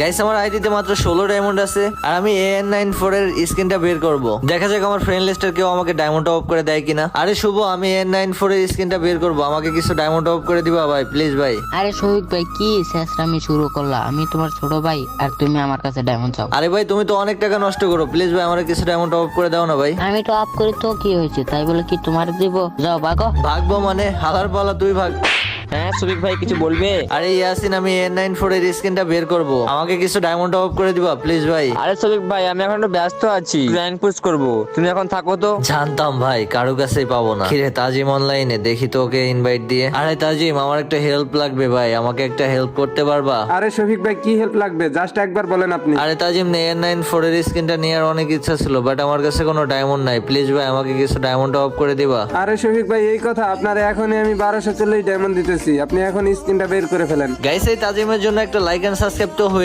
Guys আমার আইডিতে মাত্র ষোলো ডায়মন্ড আছে আর আমি এন নাইন ফোর এর স্ক্রিনটা বের করব। দেখা যাক আমার ফ্রেন্ড লিস্টের কেউ আমাকে ডায়মন্ড অফ করে দেয় কিনা। আরে শুভ আমি এন নাইন ফোর এর স্ক্রিনটা বের করব আমাকে কিছু ডায়মন্ড অফ করে দিবা ভাই প্লিজ ভাই। আরে শহীদ ভাই কি শেষরামি শুরু করলা? আমি তোমার ছোট ভাই আর তুমি আমার কাছে ডায়মন্ড চাও। আরে ভাই তুমি তো অনেক টাকা নষ্ট করো প্লিজ ভাই আমার কিছু ডায়মন্ড অফ করে দাও না ভাই। আমি তো আপ করি তো কি হয়েছে? তাই বলে কি তোমার দিব? যাও ভাগো। ভাগবো মানে হালার পালা তুই ভাগ। হ্যাঁ সুবিক ভাই কিছু বলবে? আরে ইয়াসিন আমি এন নাইন ফোর এর স্ক্রিনটা বের করব। আমাকে কিছু ডায়মন্ড অফ করে দিবা প্লিজ ভাই। আরে সুবিক ভাই আমি এখন একটু ব্যস্ত আছি। র্যাঙ্ক পুশ করব। তুমি এখন থাকো তো। জানতাম ভাই কারও কাছেই পাবো না। কিরে তাজিম অনলাইনে দেখি তো ওকে ইনভাইট দিয়ে। আরে তাজিম আমার একটা হেল্প লাগবে ভাই। আমাকে একটা হেল্প করতে পারবা? আরে শফিক ভাই কি হেল্প লাগবে? জাস্ট একবার বলেন আপনি। আরে তাজিম এন নাইন ফোর এর স্ক্রিনটা নেওয়ার অনেক ইচ্ছা ছিল বাট আমার কাছে কোনো ডায়মন্ড নাই। প্লিজ ভাই আমাকে কিছু ডায়মন্ড অফ করে দিবা। আরে শফিক ভাই এই কথা। আপনার এখনই আমি বারোশো চল্লিশ ডায়মন্ড দিতেছি। আপনি এখন স্ক্রিনটা বের করে ফেলেন। গাইস এই তাজিমের জন্য একটা লাইক এন্ড সাবস্ক্রাইব তো হয়ে